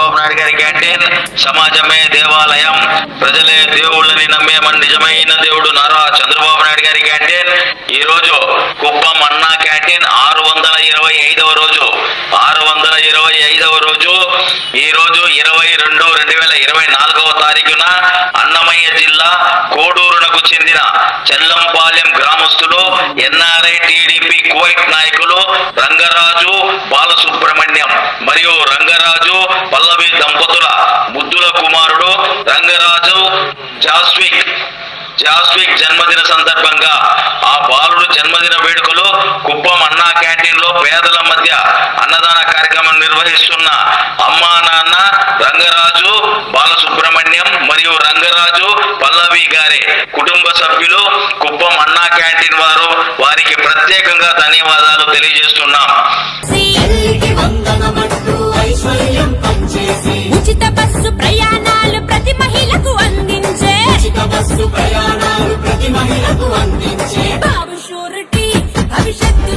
చంద్రబాబు నాయుడు గారి క్యాంటీన్ సమాజమే దేవాలయం. ప్రజలే దేవుళ్ళని నమ్మే మన నిజమైన దేవుడు నారా చంద్రబాబు నాయుడు గారి క్యాంటీన్. ఈ రోజు కుప్పం అన్నా క్యాంటీన్ ఆరు వందల ఇరవై ఐదవ రోజు. ఆరు వందల ఇరవై ఐదవ రోజు ఈ రోజు ఇరవై రెండు రెండు వేల ఇరవై నాలుగవ తారీఖున అన్నమయ్య జిల్లా కోడూరునకు చెందిన చెల్లంపాలెం గ్రామస్తులు ఎన్ఆర్ఐ టీడీపీ కువైట్ నాయకులు రంగరాజు బాలసుబ్రహ్మణ్యం. మరియు రంగరాజు రంగరాజు జాస్విక్ జాస్విక్ జన్మదిన సందర్భంగా ఆ బాలుడు జన్మదిన వేడుకలు కుప్పం అన్నా క్యాంటీన్లో పేదల మధ్య అన్నదాన కార్యక్రమం నిర్వహిస్తున్న అమ్మా నాన్న రంగరాజు బాలసుబ్రహ్మణ్యం మరియు రంగరాజు పల్లవి గారి కుటుంబ సభ్యులు కుప్పం అన్నా క్యాంటీన్ వారు వారికి ప్రత్యేకంగా ధన్యవాదాలు తెలియజేస్తున్నాం. మహిళకు అందించే బాబు షూరిటీ భవిష్యత్తు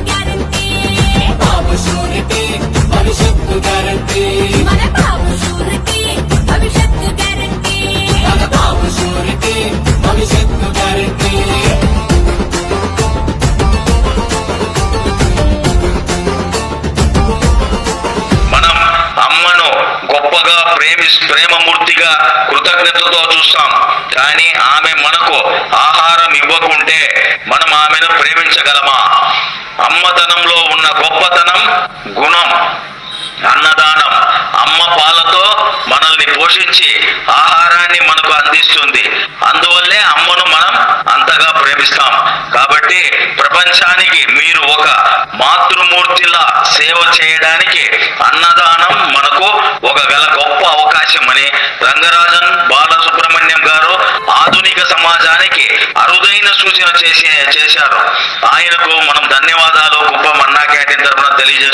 జాగ్రత్తతో చూస్తాం. కానీ ఆమె మనకు ఆహారం ఇవ్వకుంటే మనం ఆమెను ప్రేమించగలమా? అమ్మతనంలో ఉన్న గొప్పతనం గుణం అన్నదానం అమ్మ పాలతో మనల్ని పోషించి ఆహారాన్ని మనకు అందిస్తుంది. అందువల్లే అమ్మను మనం అంతగా ప్రేమిస్తాం. కాబట్టి ప్రపంచానికి మీరు ఒక మాతృమూర్తిలా సేవ చేయడానికి అన్నదానం మనకు ఒక గల గొప్ప అవకాశం అని రంగరాజు సమాజానికి అరుదైన సూచన చేసి చేశారు. ఆయనకు మనం ధన్యవాదాలు. గొప్ప మన్నా క్యాంటీన్ తరఫున తెలియజేస్తున్నాం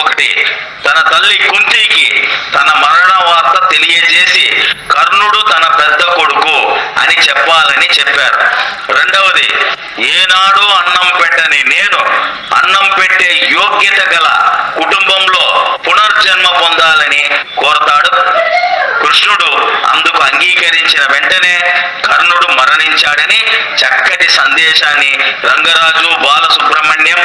ఒకటి. తన తల్లి కుంతికి తన మరణ వార్త తెలియజేసి కర్ణుడు తన పెద్ద కొడుకు అని చెప్పాలని చెప్పారు. రెండవది ఏనాడు అన్నం పెట్టని నేను అన్నం పెట్టే యోగ్యత గల కుటుంబంలో పునర్జన్మ పొందాలని కోరతాడు. కృష్ణుడు అందుకు అంగీకరించిన వెంటనే కర్ణుడు మరణించాడని చక్కటి సందేశాన్ని రంగరాజు బాలసుబ్రహ్మణ్యం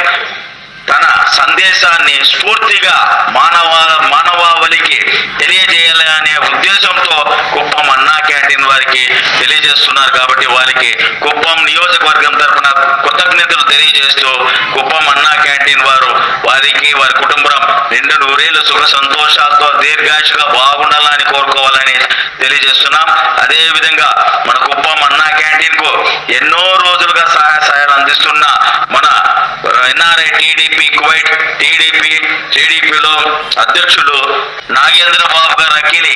సందేశాన్ని స్ఫూర్తిగా మానవ మానవావళికి తెలియజేయాలనే ఉద్దేశంతో కుప్పం అన్నా క్యాంటీన్ వారికి తెలియజేస్తున్నారు కాబట్టి వారికి కుప్పం నియోజకవర్గం తరఫున కృతజ్ఞతలు తెలియజేస్తూ కుప్పం అన్నా క్యాంటీన్ వారు వారికి వారి కుటుంబం రెండు నూరేళ్ళు సుఖ సంతోషాలతో దీర్ఘాయుషుగా బాగుండాలని కోరుకోవాలని తెలియజేస్తున్నాం. అదేవిధంగా మన కుప్పం అన్నా క్యాంటీన్కు ఎన్నో రోజులుగా సహాయ సహాయాలు అందిస్తున్న మన ఎన్ఆర్ఐ టీడీపీ టీడీపీలో అధ్యక్షులు నాగేంద్ర బాబు గారు అఖిలి.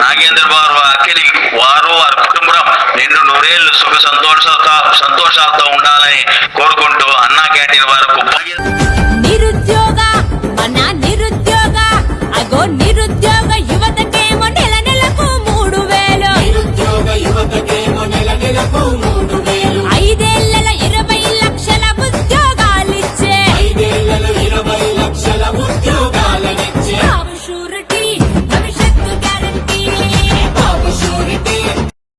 నాగేంద్ర బాబు అఖిలి వారు వారి కుటుంబం నిండు నూరేళ్ళు సుఖ సంతోషాలతో సంతోషాలతో ఉండాలని కోరుకుంటూ అన్నా క్యాంటీన్ వారు